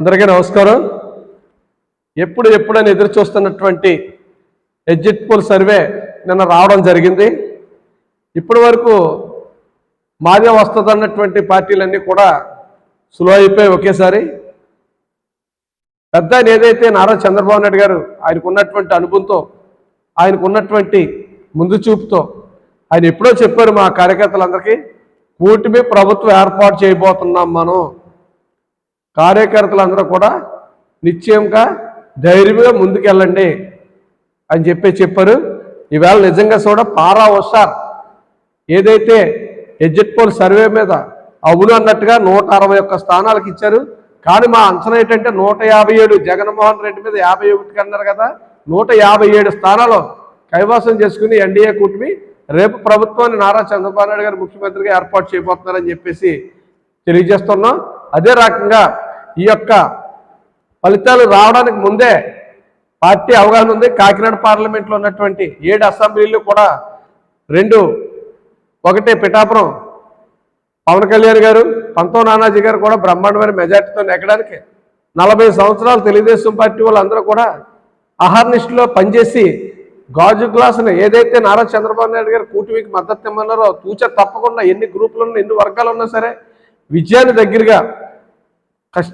అందరికీ నమస్కారం. ఎప్పుడు ఎప్పుడని ఎదురు చూస్తున్నటువంటి ఎగ్జిట్ పోల్ సర్వే నిన్న రావడం జరిగింది. ఇప్పటి వరకు మాదే వస్తుంది అన్నటువంటి పార్టీలన్నీ కూడా స్లో అయిపోయి ఒకేసారి. పెద్ద ఏదైతే నారా చంద్రబాబు నాయుడు గారు ఆయనకు ఉన్నటువంటి అనుభవంతో ఆయనకు ఉన్నటువంటి ముందు చూపుతో ఆయన ఎప్పుడో చెప్పారు మా కార్యకర్తలందరికీ కూటమి ప్రభుత్వం ఏర్పాటు చేయబోతున్నాం మనం. కార్యకర్తలందరూ కూడా నిశ్చయంగా ధైర్యంగా ముందుకెళ్ళండి అని చెప్పి చెప్పారు. ఈవేళ నిజంగా చూడ పారా వస్తారు ఏదైతే ఎగ్జిట్ పోల్ సర్వే మీద అవును అన్నట్టుగా నూట అరవై ఒక్క స్థానాలకు ఇచ్చారు. కానీ మా అంచనా ఏంటంటే నూట యాభై ఏడు జగన్మోహన్ రెడ్డి మీద యాభై ఒకటికి అన్నారు కదా నూట యాభై ఏడు స్థానాలు కైవాసం చేసుకుని ఎన్డీఏ కూటమి రేపు ప్రభుత్వాన్ని నారా చంద్రబాబు నాయుడు గారు ముఖ్యమంత్రిగా ఏర్పాటు చేయబోతున్నారని చెప్పేసి తెలియజేస్తున్నాం. అదే రకంగా ఈ యొక్క ఫలితాలు రావడానికి ముందే పార్టీ అవగాహన ఉంది. కాకినాడ పార్లమెంట్లో ఉన్నటువంటి ఏడు అసెంబ్లీలు కూడా రెండు ఒకటి పిఠాపురం. పవన్ కళ్యాణ్ గారు పంతో నానాజీ గారు కూడా బ్రహ్మాండమైన మెజార్టీతో ఎక్కడానికి నలభై సంవత్సరాలు తెలుగుదేశం పార్టీ వాళ్ళందరూ కూడా అహర్నిష్లో పనిచేసి గాజు గ్లాసును ఏదైతే నారా చంద్రబాబు నాయుడు గారు కూటమికి మద్దతు ఇమ్మన్నారో తూచ తప్పకుండా ఎన్ని గ్రూపులు ఉన్నా ఎన్ని వర్గాలు ఉన్నా సరే విజయాన్ని దగ్గరగా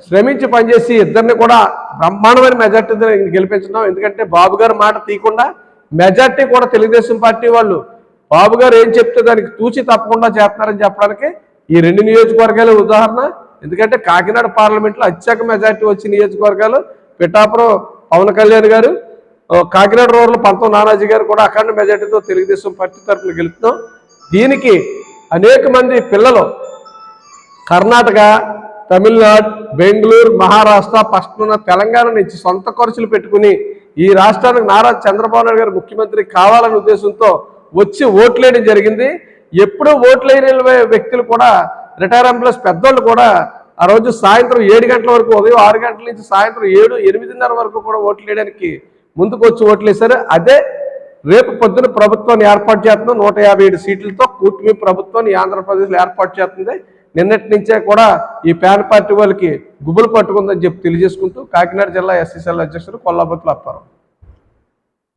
శ్రమించి పనిచేసి ఇద్దరిని కూడా బ్రహ్మాండమైన మెజార్టీ గెలిపించున్నాం. ఎందుకంటే బాబు గారు మాట తీయకుండా మెజార్టీ కూడా తెలుగుదేశం పార్టీ వాళ్ళు బాబు గారు ఏం చెప్తే దానికి తూచి తప్పకుండా చేస్తున్నారని చెప్పడానికి ఈ రెండు నియోజకవర్గాలు ఉదాహరణ. ఎందుకంటే కాకినాడ పార్లమెంట్లో అత్యక మెజార్టీ వచ్చి నియోజకవర్గాలు పిఠాపురం పవన్ కళ్యాణ్ గారు కాకినాడ రోడ్ల పంతం నానాజీ గారు కూడా అఖండ మెజార్టీతో తెలుగుదేశం పార్టీ తరఫున గెలుపుతున్నాం. దీనికి అనేక మంది పిల్లలు కర్ణాటక తమిళనాడు బెంగళూరు మహారాష్ట్ర పశ్చిమ తెలంగాణ నుంచి సొంత ఖర్చులు పెట్టుకుని ఈ రాష్ట్రానికి నారా చంద్రబాబు నాయుడు గారు ముఖ్యమంత్రి కావాలనే ఉద్దేశంతో వచ్చి ఓట్లేయడం జరిగింది. ఎప్పుడు ఓట్లేని వ్యక్తులు కూడా రిటైర్ ఎంప్లాయీస్ పెద్దోళ్ళు కూడా ఆ రోజు సాయంత్రం ఏడు గంటల వరకు ఉదయం ఆరు గంటల నుంచి సాయంత్రం ఏడు ఎనిమిదిన్నర వరకు కూడా ఓట్లు వేయడానికి ముందుకు వచ్చి ఓట్లు వేశారు అదే రేపు పొద్దున ప్రభుత్వాన్ని ఏర్పాటు చేస్తున్నాం నూట యాభై ఏడు సీట్లతో కూటమి ప్రభుత్వాన్ని ఆంధ్రప్రదేశ్లో ఏర్పాటు చేస్తుంది. నిన్నటి నుంచే కూడా ఈ ప్యాన్ పార్టీ వాళ్ళకి గుబులు పట్టుకుందని చెప్పి తెలియజేసుకుంటూ కాకినాడ జిల్లా ఎస్సీసీఎల్ అధ్యక్షుడు కొల్లాబొత్తులు అప్పారు